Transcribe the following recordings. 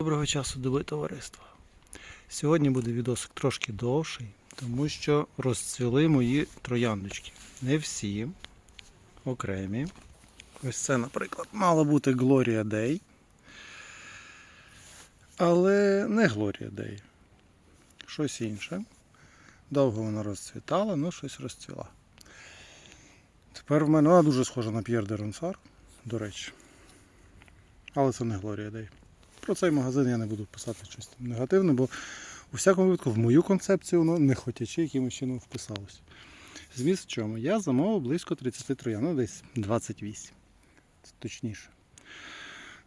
Доброго часу доби товариства. Сьогодні буде відосик трошки довший, тому що розцвіли мої трояндочки. Не всі, окремі. Ось це, наприклад, мала бути Gloria Day. Але не Gloria Day. Щось інше. Довго вона розцвітала, але щось розцвіла. Тепер в мене вона дуже схожа на П'єр де Ронсар, до речі. Але це не Gloria Day. Про цей магазин я не буду писати щось там негативне, бо у всякому випадку в мою концепцію воно не хотячи якимось чином вписалося. Зміст в чому? Я замовив близько 30 троян, ну десь 28. Це точніше.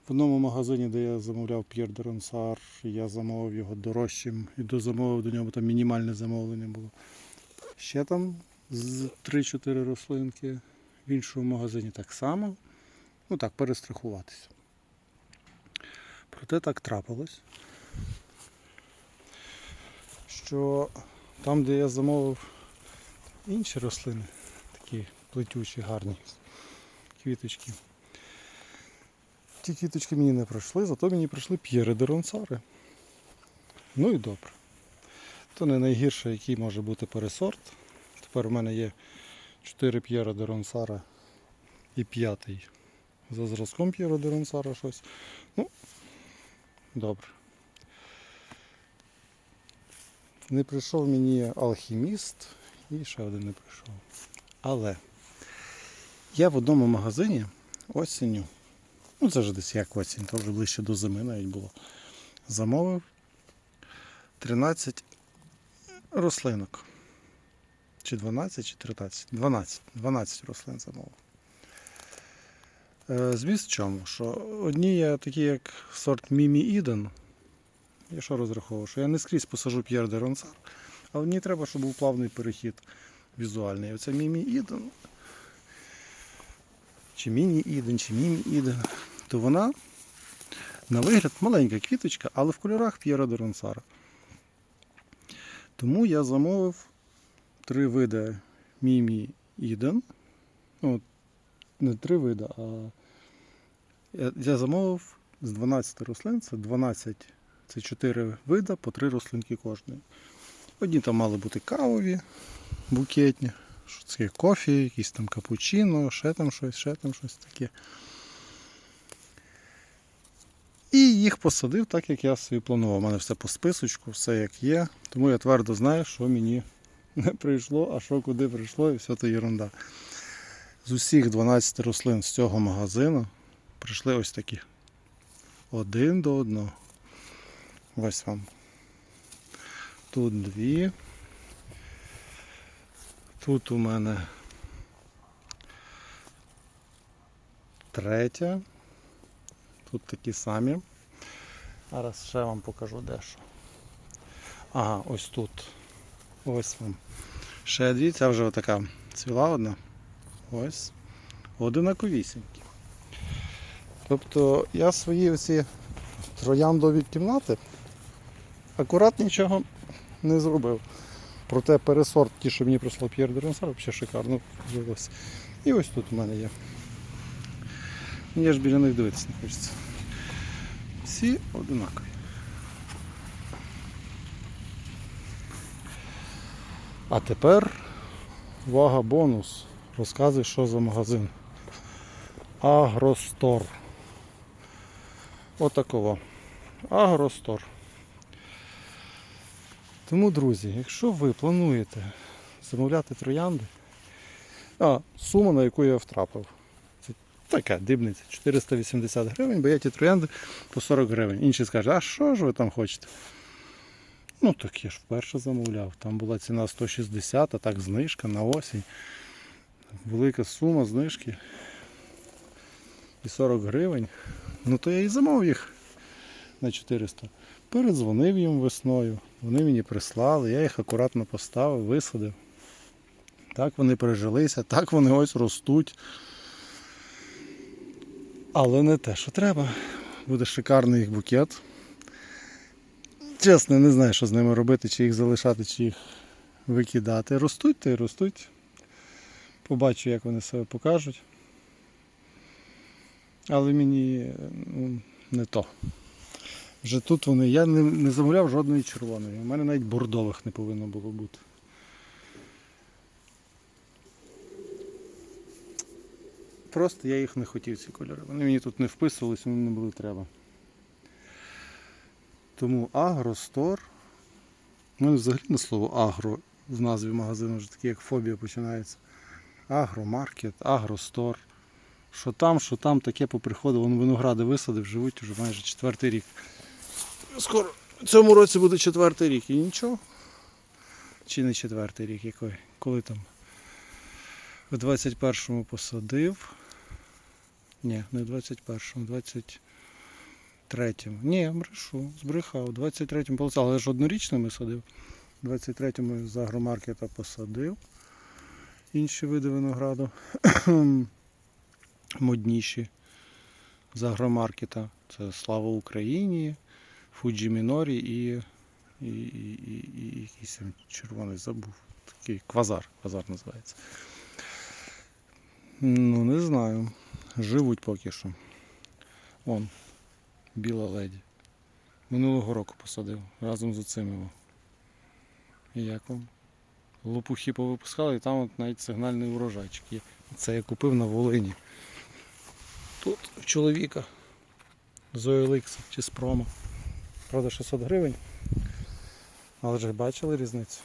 В одному магазині, де я замовляв П'єр де Ронсар, я замовив його дорожчим і дозамовив до нього, бо там мінімальне замовлення було. Ще там з 3-4 рослинки. В іншому магазині так само. Ну так, перестрахуватися. Проте так трапилось, що там, де я замовив інші рослини, такі плетючі, гарні квіточки, ті квіточки мені не пройшли, зато мені пройшли п'єри де ронсари. Ну і добре. То не найгірше, який може бути пересорт. Тепер у мене є 4 п'єра де ронсара і п'ятий за зразком п'єра деронсара щось. Ну, Добре. Не прийшов мені алхіміст і ще один не прийшов. Але я в одному магазині осінню, ну це вже десь як осінь, то вже ближче до зими навіть було. Замовив 13 рослинок. Чи 12, чи 13? 12. 12 рослин замовив. Е, Зміст в чому? Що одні є такі, як сорт Мімі Іден. Я що розраховував? Що я не скрізь посажу П'єр де Ронсар, але мені треба, щоб був плавний перехід візуальний. Оце Мімі Іден. Чи Міні Іден, чи Мімі Іден. То вона на вигляд маленька квіточка, але в кольорах П'єра де Ронсара. Тому я замовив три види Мімі Іден. Ну, не три види, а я, я замовив з 12 рослин, це 12, це 4 вида, по 3 рослинки кожної. Одні там мали бути кавові, букетні, що це кофі, якісь там капучино, ще там щось, ще там щось таке. І їх посадив так, як я собі планував. У мене все по списочку, все як є. Тому я твердо знаю, що мені не прийшло, а що куди прийшло, і все то ерунда. З усіх 12 рослин з цього магазину прийшли ось такі. Один до одного. Ось вам. Тут дві. Тут у мене третя. Тут такі самі. Зараз ще вам покажу дещо. Ага, ось тут. Ось вам. Ще дві, ця вже така цвіла одна. Ось. Одинаковісінькі. Тобто я свої оці трояндові кімнати акурат нічого не зробив. Проте пересорт, ті, що мені прислав П'єр де взагалі шикарно вжилося. І ось тут у мене є. Мені ж біля них дивитися не хочеться. Всі одинакові. А тепер увага бонус. Розказуй, що за магазин. Агростор. Отакого. Агростор. Тому, друзі, якщо ви плануєте замовляти троянди, а сума, на яку я втрапив, це така дивниця, 480 гривень, бо я ті троянди по 40 гривень. Інші скажуть, а що ж ви там хочете? Ну так я ж вперше замовляв. Там була ціна 160, а так знижка на осінь. Велика сума знижки. І 40 гривень. Ну то я і замовив їх на 400. Передзвонив їм весною. Вони мені прислали, я їх акуратно поставив, висадив. Так вони прижилися, так вони ось ростуть. Але не те, що треба. Буде шикарний їх букет. Чесно, не знаю, що з ними робити, чи їх залишати, чи їх викидати. Ростуть та й ростуть. Побачу, як вони себе покажуть. Але мені ну, не то. Вже тут вони. Я не, не замовляв жодної червоної. У мене навіть бордових не повинно було бути. Просто я їх не хотів, ці кольори. Вони мені тут не вписувались, вони не були треба. Тому Агростор. У мене взагалі на слово агро в назві магазину вже таке, як фобія починається. Агромаркет, Агростор. Що там, що там, таке поприходило. Вон виногради висадив, живуть вже майже четвертий рік. Скоро в цьому році буде четвертий рік і нічого. Чи не четвертий рік, який? Коли там? В 21-му посадив. Ні, не в 21-му, в 23-му. Ні, брешу, збрехав. У 23-му посадив, але ж однорічними садив. У 23-му з агромаркета посадив. Інші види винограду. Модніші з агромаркета. Це Слава Україні, Фуджі Мінорі і, і, і, і, і якийсь червоний забув. Такий квазар, квазар називається. Ну, не знаю. Живуть поки що. Вон, біла леді. Минулого року посадив разом з оцими. І як вам? Лопухи повипускали, і там от навіть сигнальний урожайчик є. Це я купив на Волині. Тут в чоловіка з OLX чи з промо. Правда 600 гривень. Але ж бачили різницю.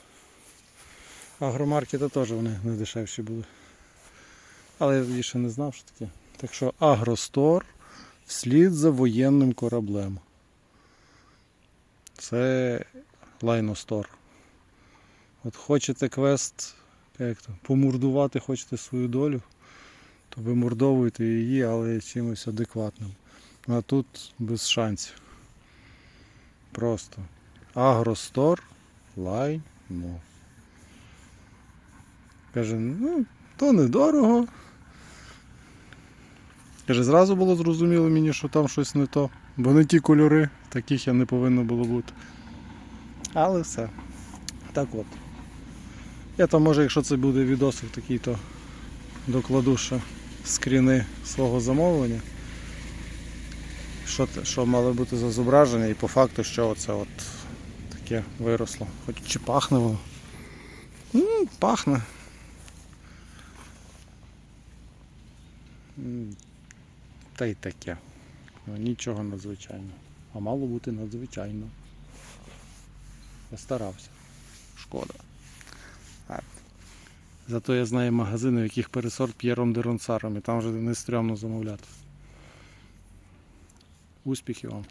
Агромаркети теж вони не дешевші були. Але я ще не знав, що таке. Так що Агростор вслід за воєнним кораблем. Це Лайностор. От хочете квест як то, помурдувати, хочете свою долю, то вимордовуйте її, але чимось адекватним. А тут без шансів. Просто. Агростор лайно. Каже, ну, то недорого. Каже, зразу було зрозуміло мені, що там щось не то. Бо не ті кольори, таких я не повинно було бути. Але все. Так от. Я там може, якщо це буде відосик такий, то докладу ще скріни свого замовлення. Що, що мало бути за зображення і по факту, що оце от таке виросло. Хоч чи пахне воно. М, пахне. Та й таке. Ну, Нічого надзвичайного. А мало бути надзвичайно. Я старався. Шкода. Зато я знаю магазини, в яких пересорт П'єром де Ронсаром, і там вже не стрьомно замовляти. Успіхів вам!